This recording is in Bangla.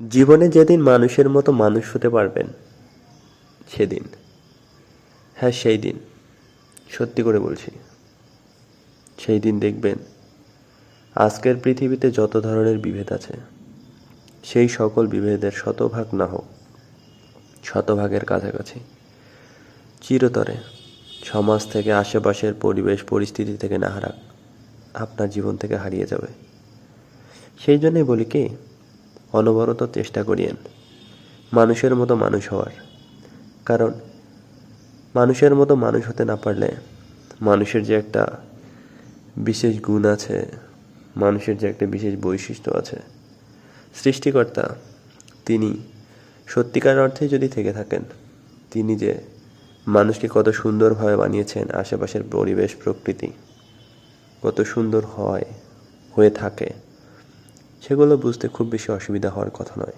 জীবনে যেদিন মানুষের মতো মানুষ হতে পারবেন, সেদিন। হ্যাঁ সেই দিন সত্যি করে বলছি। সেই দিন দেখবেন আজকের পৃথিবীতে যত ধরনের বিভেদ আছে, সেই সকল বিভেদের শতভাগ না হোক, শতভাগের কাছাকাছি। চিরতরে সমাজ থেকে, আশেপাশের পরিবেশ, পরিস্থিতি থেকে না হারাক, আপনার জীবন থেকে হারিয়ে যাবে। সেই জন্যই বলি কি অনবরত চেষ্টা করিয়েন। মানুষের মতো মানুষ হওয়ার। কারণ, মানুষের মতো মানুষ হতে না পারলে মানুষের যে একটা বিশেষ গুণ আছে, মানুষের যে একটা বিশেষ বৈশিষ্ট্য আছে, সৃষ্টিকর্তা তিনি সত্যিকার অর্থে যদি থেকে থাকেন, তিনি যে মানুষকে কত সুন্দরভাবে বানিয়েছেন, আশেপাশের পরিবেশ, প্রকৃতি কত সুন্দর হয়, হয়ে থাকে সেগুলো বুঝতে খুব বেশি অসুবিধা হওয়ার কথা নয়।